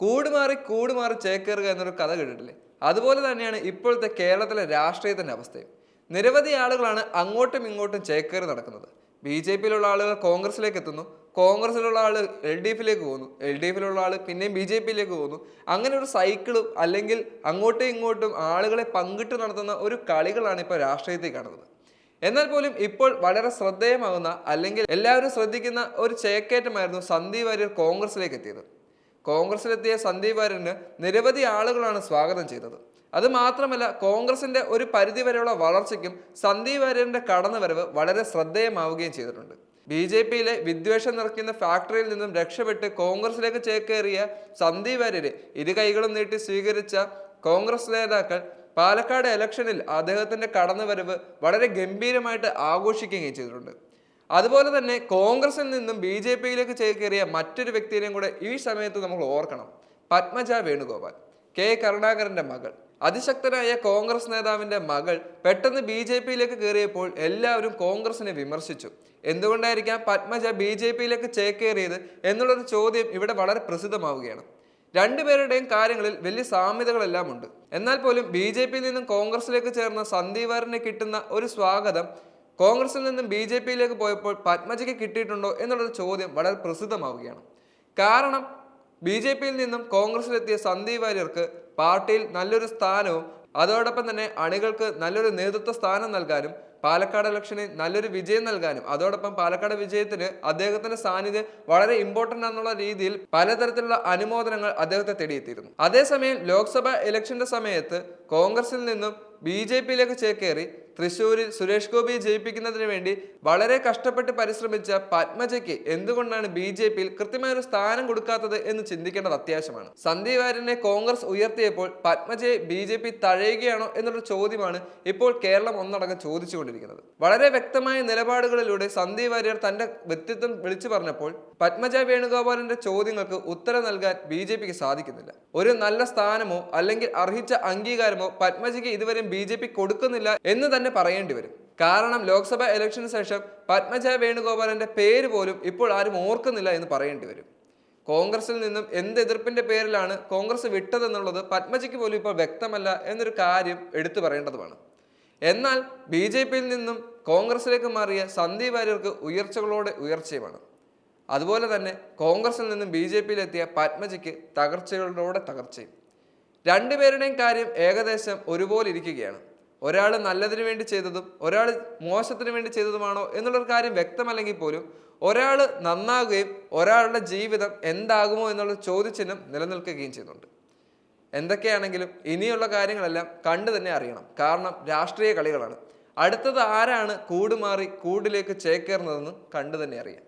കൂടുമാറി കൂടുമാറി ചേക്കേറുക എന്നൊരു കഥ കേട്ടിട്ടില്ലേ? അതുപോലെ തന്നെയാണ് ഇപ്പോഴത്തെ കേരളത്തിലെ രാഷ്ട്രീയത്തിന്റെ അവസ്ഥയും. നിരവധി ആളുകളാണ് അങ്ങോട്ടും ഇങ്ങോട്ടും ചേക്കേറി നടക്കുന്നത്. ബി ജെ പിയിലുള്ള ആളുകൾ കോൺഗ്രസിലേക്ക് എത്തുന്നു. കോൺഗ്രസിലുള്ള ആൾ എൽ ഡി എഫിലേക്ക് പോകുന്നു. എൽ ഡി എഫിലുള്ള ആൾ പിന്നെയും ബി ജെ പിയിലേക്ക് പോകുന്നു. അങ്ങനെ ഒരു സൈക്കിളും അല്ലെങ്കിൽ അങ്ങോട്ടും ഇങ്ങോട്ടും ആളുകളെ പങ്കിട്ട് നടത്തുന്ന ഒരു കളികളാണ് ഇപ്പോൾ രാഷ്ട്രീയത്തിൽ കാണുന്നത്. എന്നാൽ പോലും ഇപ്പോൾ വളരെ ശ്രദ്ധേയമാകുന്ന അല്ലെങ്കിൽ എല്ലാവരും ശ്രദ്ധിക്കുന്ന ഒരു ചേക്കേറ്റമായിരുന്നു സന്ദീപ് വാര്യർ കോൺഗ്രസിലേക്ക് എത്തിയത്. കോൺഗ്രസിലെത്തിയ സന്ദീപ് വാര്യന് നിരവധി ആളുകളാണ് സ്വാഗതം ചെയ്തത്. അത് മാത്രമല്ല കോൺഗ്രസിന്റെ ഒരു പരിധിവരെയുള്ള വളർച്ചയ്ക്കും സന്ദീപ് വാര്യന്റെ കടന്നുവരവ് വളരെ ശ്രദ്ധേയമാവുകയും ചെയ്തിട്ടുണ്ട്. ബി ജെ പിയിലെ വിദ്വേഷം നിറയ്ക്കുന്ന ഫാക്ടറിയിൽ നിന്നും രക്ഷപ്പെട്ട് കോൺഗ്രസിലേക്ക് ചേക്കേറിയ സന്ദീപ് വാര്യരെ ഇരു കൈകളും നീട്ടി സ്വീകരിച്ച കോൺഗ്രസ് നേതാക്കൾ പാലക്കാട് ഇലക്ഷനിൽ അദ്ദേഹത്തിന്റെ കടന്നുവരവ് വളരെ ഗംഭീരമായിട്ട് ആഘോഷിക്കുകയും ചെയ്തിട്ടുണ്ട്. അതുപോലെ തന്നെ കോൺഗ്രസിൽ നിന്നും ബി ജെ പിയിലേക്ക് ചേക്കേറിയ മറ്റൊരു വ്യക്തിയെയും കൂടെ ഈ സമയത്ത് നമ്മൾ ഓർക്കണം. പത്മജ വേണുഗോപാൽ. കെ കരുണാകരന്റെ മകൾ. അതിശക്തനായ കോൺഗ്രസ് നേതാവിന്റെ മകൾ പെട്ടെന്ന് ബി ജെ പിയിലേക്ക് കയറിയപ്പോൾ എല്ലാവരും കോൺഗ്രസിനെ വിമർശിച്ചു. എന്തുകൊണ്ടായിരിക്കാം പത്മജ ബി ജെ പിയിലേക്ക് ചേക്കേറിയത് എന്നുള്ളൊരു ചോദ്യം ഇവിടെ വളരെ പ്രസിദ്ധമാവുകയാണ്. രണ്ടുപേരുടെയും കാര്യങ്ങളിൽ വലിയ സാമ്യതകളെല്ലാം ഉണ്ട്. എന്നാൽ പോലും ബി ജെ പിയിൽ നിന്നും കോൺഗ്രസിലേക്ക് ചേർന്ന സന്ദീപ് കിട്ടുന്ന ഒരു സ്വാഗതം കോൺഗ്രസിൽ നിന്നും ബി ജെ പിയിലേക്ക് പോയപ്പോൾ പത്മജയ്ക്ക് കിട്ടിയിട്ടുണ്ടോ എന്നുള്ളൊരു ചോദ്യം വളരെ പ്രസിദ്ധമാവുകയാണ്. കാരണം ബി ജെ പിയിൽ നിന്നും കോൺഗ്രസിലെത്തിയ സന്ദീപ് വാര്യർക്ക് പാർട്ടിയിൽ നല്ലൊരു സ്ഥാനവും അതോടൊപ്പം തന്നെ അണികൾക്ക് നല്ലൊരു നേതൃത്വ സ്ഥാനം നൽകാനും പാലക്കാട് ഇലക്ഷനിൽ നല്ലൊരു വിജയം നൽകാനും അതോടൊപ്പം പാലക്കാട് വിജയത്തിന് അദ്ദേഹത്തിന്റെ സാന്നിധ്യം വളരെ ഇമ്പോർട്ടന്റ് എന്നുള്ള രീതിയിൽ പലതരത്തിലുള്ള അനുമോദനങ്ങൾ അദ്ദേഹത്തെ തേടിയെത്തിയിരുന്നു. അതേസമയം ലോക്സഭ ഇലക്ഷന്റെ സമയത്ത് കോൺഗ്രസിൽ നിന്നും ബി ജെ പിയിലേക്ക് ചേക്കേറി തൃശ്ശൂരിൽ സുരേഷ് ഗോപിയെ ജയിപ്പിക്കുന്നതിന് വേണ്ടി വളരെ കഷ്ടപ്പെട്ട് പരിശ്രമിച്ച പത്മജയ്ക്ക് എന്തുകൊണ്ടാണ് ബി ജെ പിയിൽ കൃത്യമായ ഒരു സ്ഥാനം കൊടുക്കാത്തത് എന്ന് ചിന്തിക്കേണ്ടത് അത്യാവശ്യമാണ്. സന്ദീപ് വാര്യനെ കോൺഗ്രസ് ഉയർത്തിയപ്പോൾ പത്മജയെ ബി ജെ പി തഴയുകയാണോ എന്നുള്ള ചോദ്യമാണ് ഇപ്പോൾ കേരളം ഒന്നടങ്കം ചോദിച്ചുകൊണ്ടിരിക്കുന്നത്. വളരെ വ്യക്തമായ നിലപാടുകളിലൂടെ സന്ദീപ് വാര്യർ തന്റെ വ്യക്തിത്വം വിളിച്ചു പറഞ്ഞപ്പോൾ പത്മജ വേണുഗോപാലിന്റെ ചോദ്യങ്ങൾക്ക് ഉത്തരം നൽകാൻ ബി ജെ പിക്ക് സാധിക്കുന്നില്ല. ഒരു നല്ല സ്ഥാനമോ അല്ലെങ്കിൽ അർഹിച്ച അംഗീകാരമോ പത്മജയ്ക്ക് ഇതുവരെയും ബി ജെ പി കൊടുക്കുന്നില്ല എന്ന് തന്നെ പറയേണ്ടി വരും. കാരണം ലോക്സഭ ഇലക്ഷന് ശേഷം പത്മജ വേണുഗോപാലന്റെ പേര് പോലും ഇപ്പോൾ ആരും ഓർക്കുന്നില്ല എന്ന് പറയേണ്ടി വരും. കോൺഗ്രസിൽ നിന്നും എന്ത് എതിർപ്പിന്റെ പേരിലാണ് കോൺഗ്രസ് വിട്ടതെന്നുള്ളത് പത്മജയ്ക്ക് പോലും ഇപ്പോൾ വ്യക്തമല്ല എന്നൊരു കാര്യം എടുത്തു പറയേണ്ടതുമാണ്. എന്നാൽ ബി ജെ പിയിൽ നിന്നും കോൺഗ്രസിലേക്ക് മാറിയ സന്ദീപ് വാര്യർക്ക് ഉയർച്ചകളോടെ ഉയർച്ചയുമാണ്. അതുപോലെ തന്നെ കോൺഗ്രസിൽ നിന്നും ബി ജെ പിയിലെത്തിയ പത്മജയ്ക്ക് തകർച്ചകളോടെ തകർച്ചയും. രണ്ടുപേരുടെയും കാര്യം ഏകദേശം ഒരുപോലെ ഇരിക്കുകയാണ് ഒരാൾ നല്ലതിന് വേണ്ടി ചെയ്തതും ഒരാൾ മോശത്തിന് വേണ്ടി ചെയ്തതുമാണോ എന്നുള്ളൊരു കാര്യം വ്യക്തമല്ലെങ്കിൽ പോലും ഒരാൾ നന്നാകുകയും ഒരാളുടെ ജീവിതം എന്താകുമോ എന്നുള്ള ചോദ്യചിഹ്നം നിലനിൽക്കുകയും ചെയ്യുന്നുണ്ട്. എന്തൊക്കെയാണെങ്കിലും ഇനിയുള്ള കാര്യങ്ങളെല്ലാം കണ്ടു തന്നെ അറിയണം. കാരണം രാഷ്ട്രീയ കളികളാണ്. അടുത്തത് ആരാണ് കൂടുമാറി കൂടിലേക്ക് ചേക്കേറുന്നതെന്ന് കണ്ടു തന്നെ അറിയാം.